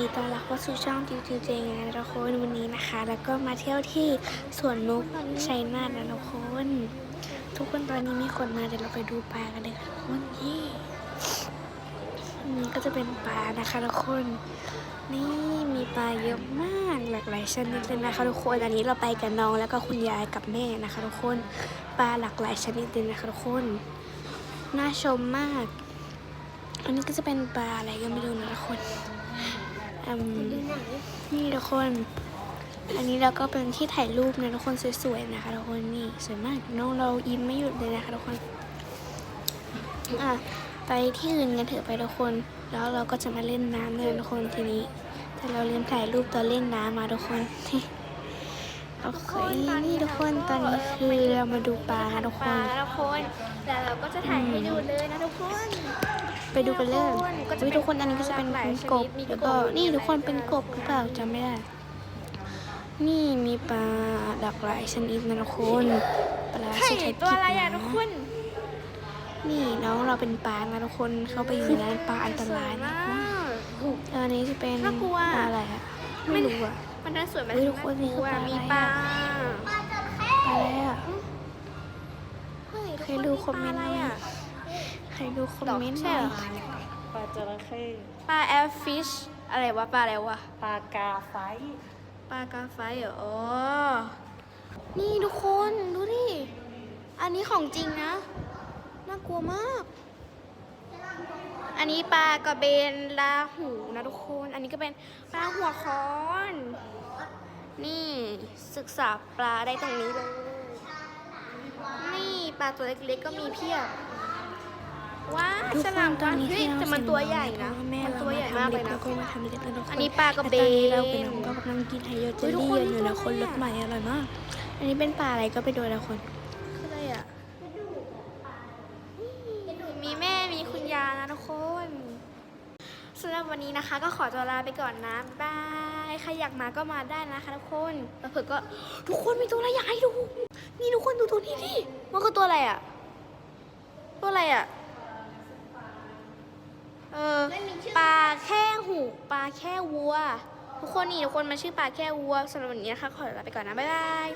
ดีต้อนรับเข้าสู่ช่องจิวจิวเจงนะทุกคนวันนี้นะคะ แล้วก็มาเที่ยวที่สวนนกชัยนาทนะทุกคน ทุกคนตอนนี้มีคนมาเดี๋ยวเราไปดูปลากันเลยค่ะทุกคนนี่นนี้ก็จะเป็นปลานะคะทุกคน นี่มีปลาเยอะมากหลากหลายชนิดเลยนะคะทุกคนอันนี้เราไปกับน้องแล้วก็คุณยายกับแม่นะคะทุกคนปลาหลากหลายชนิดเลยนะคะทุกคนน่าชมมากอันนี้ก็จะเป็นปลาอะไรก็ไม่รู้นะทุกคน อืมนี่ทุกคน อันนี้เราก็เป็นที่ถ่ายรูปนะทุกคนสวยๆนะคะทุกคนนี่สวยมากน้องเรายิ้มไม่หยุดเลยนะคะทุกคนอะไปที่อื่นกันเถอะไปทุกคน แล้วเราก็จะมาเล่นน้ำเลยทุกคนทีนี้ แต่เราลืมถ่ายรูปตอนเล่นน้ำมาทุกคนโอเคนี่ทุกคนตอนนี้คือเรามาดูปลาค่ะทุกคนปลาทุกคนแล้วเราก็จะถ่ายให้ดูเลยนะทุกคน ไปดูกันเลยก็จะวิทุกคนอันนี้ก็จะเป็นหลายชกนิบดมีแล้วก็กบนี่ทุกคนเป็นกบหรือเปล่าจำไม่ได้ นี่มีปลาหลากหลายชนิดนะทุกคนปลาเฮ้ยสถิตตัวอะไรอะทุกคนนี่น้องเราเป็นปลานะทุกคนเข้าไปอยู่ในนั้นปลาอันตรายนะทุกคนแล้วอันนี้จะเป็นน่ากลัวปลาอะไรอะไม่รู้อะมันน่าสวยไหมเฮ้ยทุกคนนี่คือปลาอะไรมีอะปลาปลาอะไรอะเฮ้ยใครดูคอมเมนต์ปลาอะไรอะใครดูคอมเมนต์หใช่น่อเหรยอปลาจระเข้ปลาแอฟฟิชอะไรวะปลาอะไรวะปลากาไฟปลากาไฟเหรออ๋อนี่ทุกคนดูดิ อันนี้ของจริงนะ น่ากลัวมาก อันนี้ปลากระเบนลาหูนะทุกคน อันนี้ก็เป็นปลาหัวค้อน นี่ศึกษาปลาได้ตรงนี้เลย นี่ปลาตัวเล็กๆก็มีเพียบ ว้าทุกฉคลามนตอนนี้เฮ้ยที่เราแต่มันตัวใหญ่นะเพราว่าแม่มันเราตัวใหญ่มากเลยนะแล้วก็มาทำลิปแล้วทุกคนอันนี้ปลากระเบน แต่ตอนนี้เราเป็นน้องก็กำลังกินไฮโยเจลเฮ้ยทุกลี่คนอยู่นะนี่คตัวนอะไรรสอะใหม่อร่อยมาก อันนี้เป็นปลาอะไรก็ไปดูนะคน คืออะไรอะมีแม่มีคุณยายนะทุกคนสำหรับวันนี้นะคะ ก็ขอตัวลาไปก่อนนะบายใครอยากมาก็มาได้นะคะทุกคนแล้วเผื่อก็ทุกคนมีตัวอะไรอยากให้ดู นี่ทุกคนดูตัวนี้ดิมันคือตัวอะไรอะ ตัวอะไรอะเออ ปลาแค่หูปลาแค่วัว ทุกคนนี่ทุกคนมันชื่อปลาแค่วัวสำหรับวันนี้นะคะขอลาไปก่อนนะ บ๊ายบาย